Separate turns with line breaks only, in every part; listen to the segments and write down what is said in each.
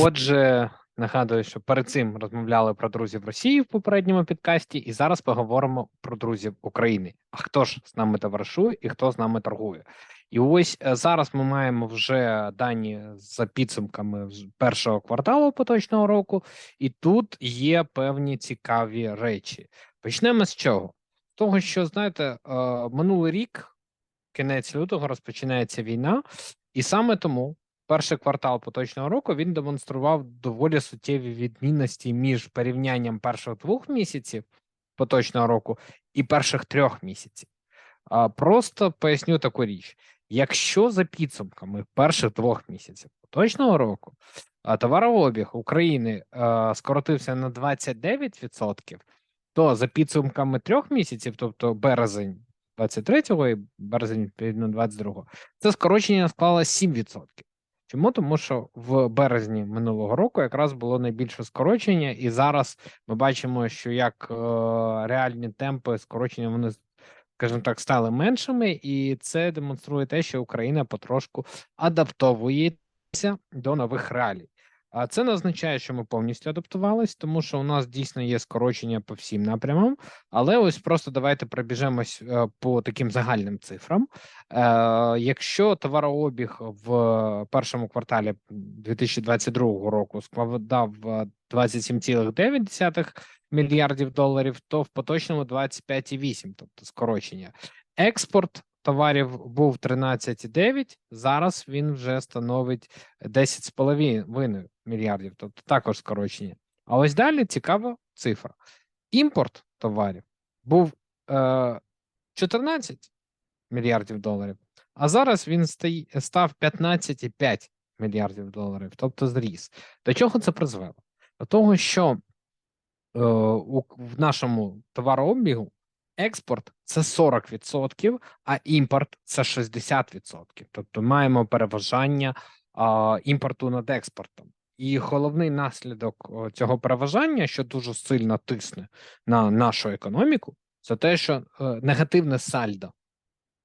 Отже, нагадую, що перед цим розмовляли про друзів Росії в попередньому підкасті, і зараз поговоримо про друзів України. А хто ж з нами товаришує і хто з нами торгує? І ось е, зараз ми маємо вже дані за підсумками першого кварталу поточного року, і тут є певні цікаві речі. Почнемо з чого? Того, що знаєте, е, минулий рік, кінець лютого, розпочинається війна, і саме тому перший квартал поточного року він демонстрував доволі суттєві відмінності між порівнянням перших двох місяців поточного року і перших трьох місяців. А просто поясню таку річ: якщо за підсумками перших двох місяців поточного року товарообіг України скоротився на 29%, то за підсумками трьох місяців, тобто березень 23-го і березень відповідно 22-го, це скорочення склало 7%. Чому? Тому що в березні минулого року якраз було найбільше скорочення, і зараз ми бачимо, що як е, реальні темпи скорочення вони скажімо так стали меншими, і це демонструє те, що Україна потрошку адаптовується до нових реалій. А це не означає, що ми повністю адаптувались, тому що у нас дійсно є скорочення по всім напрямам. Але ось просто давайте пробіжемось е, по таким загальним цифрам. Е, Якщо товарообіг в першому кварталі 2022 року складав 27,9 мільярдів доларів, то в поточному 25,8, тобто скорочення. Експорт товарів був 13,9, зараз він вже становить 10,5 мільярдів, тобто також скорочення. А ось далі цікава цифра. Імпорт товарів був е, 14 мільярдів доларів, а зараз він став 15,5 мільярдів доларів, тобто зріс. До чого це призвело? До того, що е, у, в нашому товарообігу експорт це 40%, а імпорт це 60%. Тобто маємо переважання а, імпорту над експортом. І головний наслідок цього переважання, що дуже сильно тисне на нашу економіку, це те, що е, негативне сальдо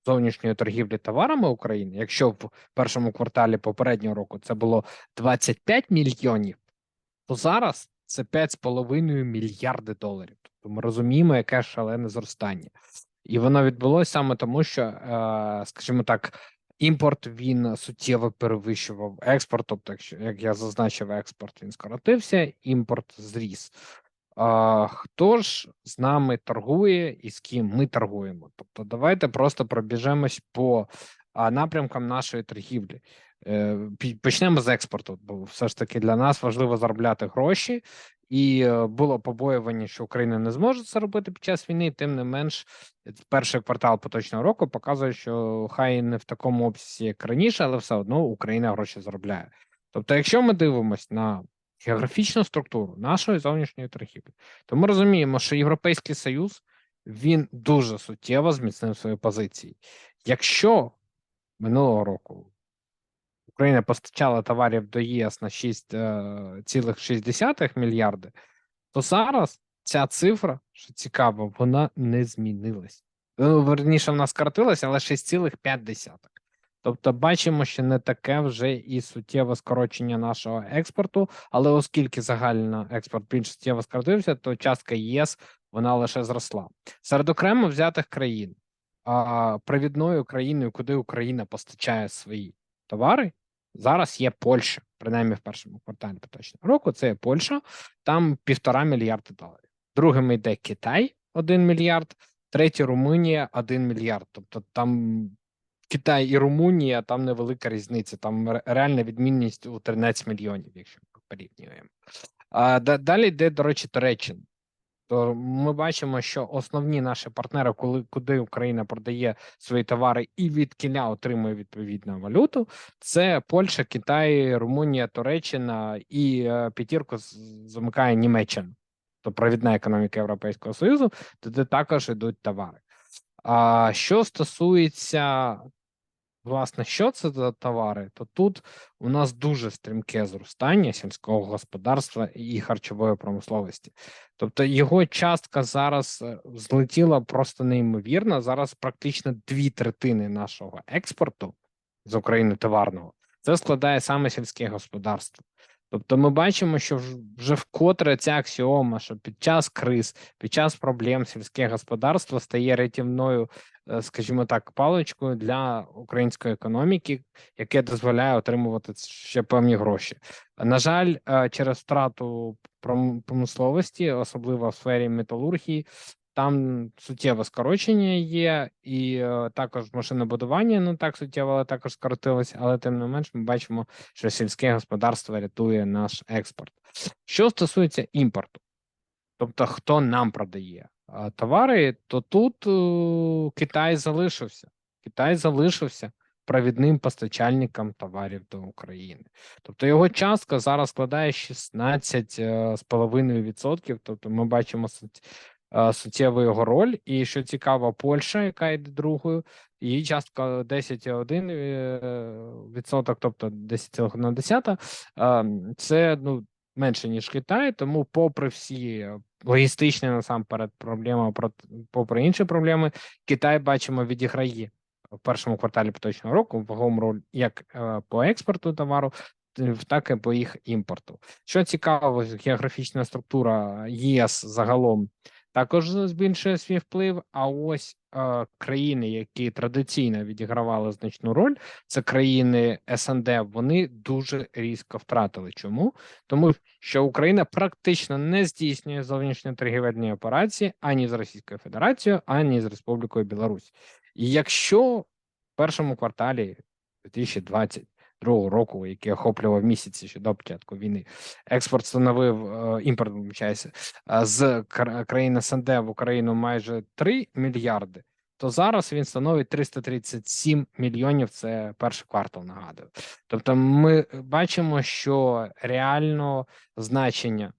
зовнішньої торгівлі товарами України, якщо в першому кварталі попереднього року це було 25 мільйонів, то зараз це 5,5 мільярди доларів. Тобто ми розуміємо, яке шалене зростання, і воно відбулося саме тому, що, е, скажімо так, імпорт він суттєво перевищував експорт. Тобто, якщо як я зазначив, експорт він скоротився, імпорт зріс. А, Хто ж з нами торгує і з ким ми торгуємо? Тобто, давайте просто пробіжемось по напрямкам нашої торгівлі. Е, почнемо з експорту, бо все ж таки для нас важливо заробляти гроші, і е, було побоювання, що Україна не зможе це робити під час війни. Тим не менш, перший квартал поточного року показує, що хай не в такому обсязі, як раніше, але все одно Україна гроші заробляє. Тобто, якщо ми дивимося на географічну структуру нашої зовнішньої торгівлі, то ми розуміємо, що Європейський Союз він дуже суттєво зміцнив свої позиції. Якщо минулого року Україна постачала товарів до ЄС на 6,6 е, мільярди, то зараз ця цифра, що цікаво, вона не змінилась. Ну, верніше, вона скоротилася, але 6,5. Тобто, бачимо, що не таке вже і суттєве скорочення нашого експорту, але оскільки загально експорт більш суттєво скоротився, то частка ЄС вона лише зросла. Серед окремо взятих країн, а провідною країною, куди Україна постачає свої товари, Зараз є Польща, принаймні в першому кварталі поточного року. Це є Польща, там півтора мільярда доларів. Другим йде Китай, один мільярд, третій Румунія, один мільярд. Тобто там Китай і Румунія, там невелика різниця. Там реальна відмінність у 13 мільйонів, якщо ми порівнюємо. А далі йде, до речі, Туреччина то ми бачимо, що основні наші партнери, коли куди Україна продає свої товари і від кіля отримує відповідну валюту, це Польща, Китай, Румунія, Туреччина і е, п'ятірку замикає Німеччина, то провідна економіка Європейського союзу, туди також йдуть товари. А що стосується Власне, що це за товари? То тут у нас дуже стрімке зростання сільського господарства і харчової промисловості. Тобто його частка зараз е, злетіла просто неймовірно. Зараз практично дві третини нашого експорту з України товарного це складає саме сільське господарство. Тобто, ми бачимо, що вже вкотре ця аксіома, що під час криз, під час проблем сільське господарство стає рятівною, е, скажімо так, паличкою для української економіки, яке дозволяє отримувати ще певні гроші. На жаль, е, через втрату промисловості, особливо в сфері металургії, там суттєве скорочення є, і е, також машинобудування ну так суттєво, але також скоротилось, але тим не менш, ми бачимо, що сільське господарство рятує наш експорт. Що стосується імпорту, тобто хто нам продає товари, то тут е, Китай залишився. Китай залишився провідним постачальником товарів до України. Тобто його частка зараз складає 16,5%. Е, тобто ми бачимо Е, суттєву його роль. І що цікаво, Польща, яка йде другою, її частка 10,1%, відсоток, тобто 10,1%, е, це ну менше ніж Китай, тому, попри всі логістичні насамперед проблеми, попри інші проблеми, Китай бачимо відіграє в першому кварталі поточного року вагому роль як е, по експорту товару. Так і по їх імпорту. Що цікаво, географічна структура ЄС загалом також збільшує свій вплив. А ось е, країни, які традиційно відігравали значну роль, це країни СНД. Вони дуже різко втратили. Чому? Тому що Україна практично не здійснює зовнішньо торгівельні операції ані з Російською Федерацією, ані з Республікою Білорусь. І якщо в першому кварталі 2020 другого року, який охоплював місяці ще до початку війни, експорт становив е, імпорт вибачаюся, з країни СНД в Україну майже 3 мільярди. То зараз він становить 337 мільйонів. Це перший квартал. Нагадую. Тобто, ми бачимо, що реально значення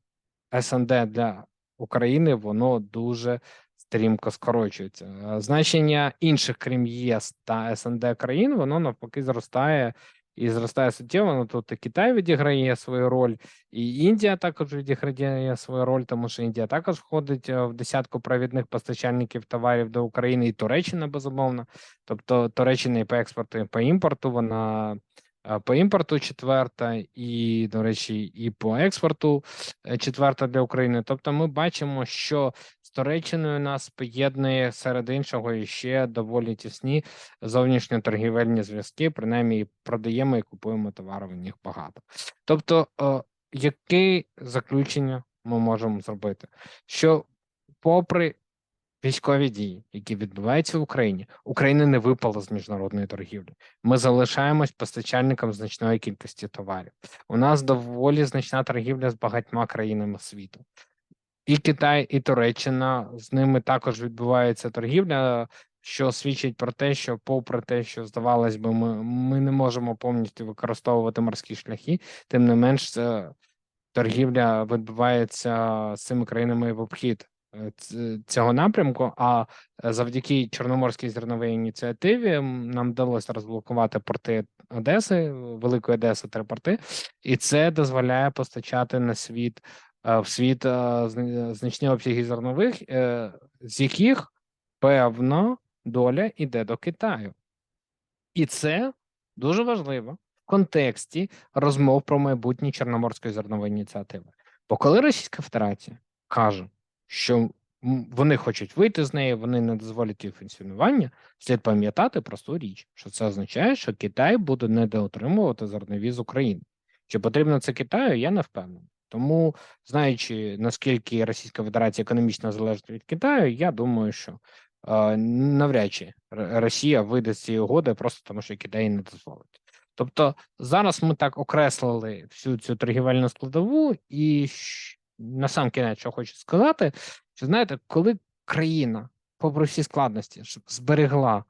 СНД для України воно дуже стрімко скорочується. Значення інших, крім ЄС та СНД країн, воно навпаки зростає і зростає суттєво. Ну тут і Китай відіграє свою роль, і Індія також відіграє свою роль, тому що Індія також входить е, в десятку провідних постачальників товарів до України, і Туреччина безумовно. Тобто Туреччина і по експорту, і по імпорту вона. Е, по імпорту четверта, і, до речі, і по експорту е, четверта для України. Тобто, ми бачимо, що Туреччиною нас поєднує серед іншого і ще доволі тісні зовнішньоторгівельні зв'язки. Принаймні продаємо і купуємо товари в них багато. Тобто, е, яке заключення ми можемо зробити? Що, попри військові дії, які відбуваються в Україні, Україна не випала з міжнародної торгівлі. Ми залишаємось постачальником значної кількості товарів. У нас доволі значна торгівля з багатьма країнами світу і Китай, і Туреччина з ними також відбувається торгівля, що свідчить про те, що, попри те, що здавалось би, ми ми не можемо повністю використовувати морські шляхи, тим не менш, торгівля відбувається з цими країнами в обхід е, цього напрямку. А завдяки Чорноморській зерновій ініціативі нам вдалося розблокувати порти Одеси, Великої Одеси, три порти, і це дозволяє постачати на світ Е, в світ е, значні обсяги зернових, е, з яких певна доля йде до Китаю. І це дуже важливо в контексті розмов про майбутнє Чорноморської зернової ініціативи. Бо коли Російська Федерація каже, що вони хочуть вийти з неї, вони не дозволять її функціонування, слід пам'ятати просту річ, що це означає, що Китай буде недоотримувати зернові з України. Чи потрібно це Китаю, я не впевнений. Тому, знаючи наскільки Російська Федерація економічно залежить від Китаю, я думаю, що е, навряд чи Росія вийде з цієї угоди просто тому, що Китай не дозволить. Тобто зараз ми так окреслили всю цю торгівельну складову, і на сам кінець, що хочу сказати, що знаєте, коли країна, попри всі складності, зберегла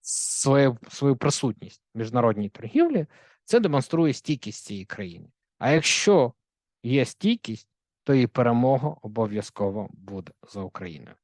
свою свою присутність в міжнародній торгівлі, це демонструє стійкість цієї країни. А якщо є стійкість, то і перемога обов'язково буде за Україною.